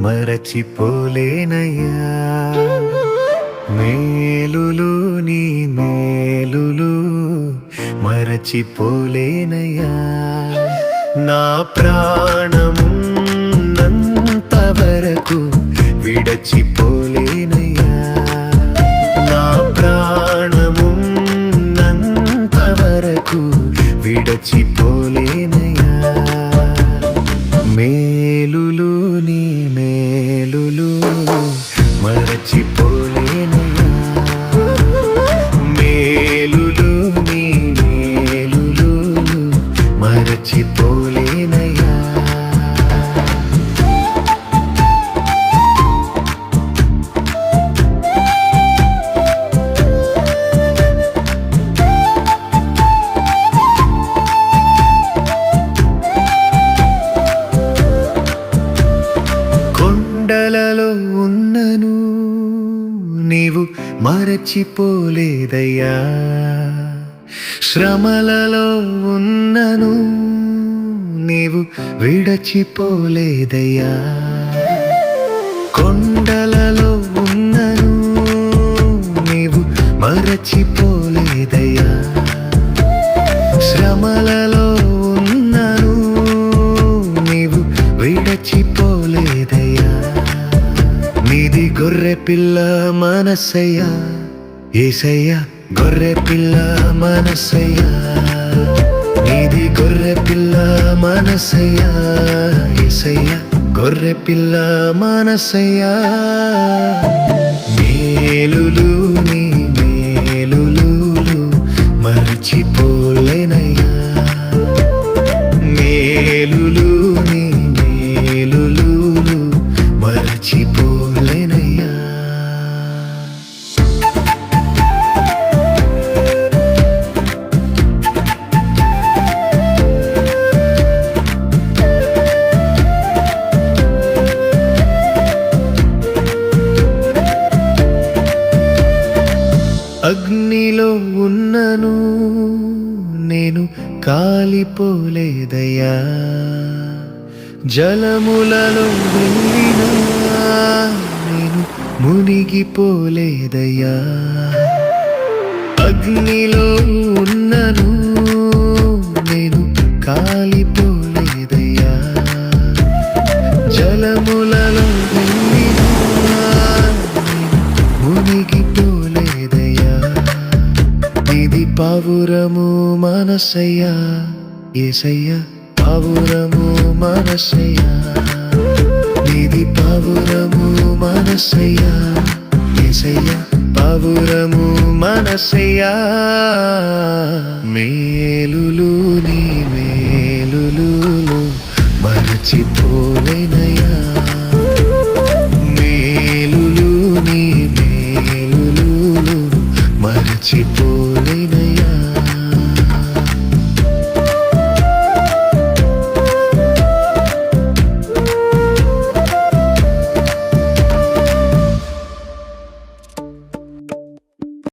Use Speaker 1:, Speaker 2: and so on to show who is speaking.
Speaker 1: మరచిపోలేనయ్యా. మేలులు నీ మేలులు మరచిపోలేనయ్యా. నా ప్రాణము నీవు మరచిపోలేదయ్యా. శ్రమలలో ఉన్నను నీవు విడచిపోలేదయ్యా. కొండలలో ఉన్నను నీవు మరచిపోలేదయ్యా. శ్రమలలో గొర్రె పిల్ల మనసయ్య ఏసయ్య గొర్రె పిల్ల మనసయ్య. నీది గొర్రె పిల్ల మనసయ్య ఏసయ్య గొర్రె పిల్ల మనసయ్యా. మేలులు అగ్నిలో ఉన్నను నేను కాలిపోలేదయ్యా. జలములలో వెళ్ళినా నేను మునిగిపోలేదయ్యా. అగ్నిలో ఉన్నను నేను కాలి పావురము మనసయ్యా ఏసయ్యా పావురము మనసయ్యా. ఇది పావురము మనసయ్యా ఏసయ్యా పావురము మనసయ్యా. మేలు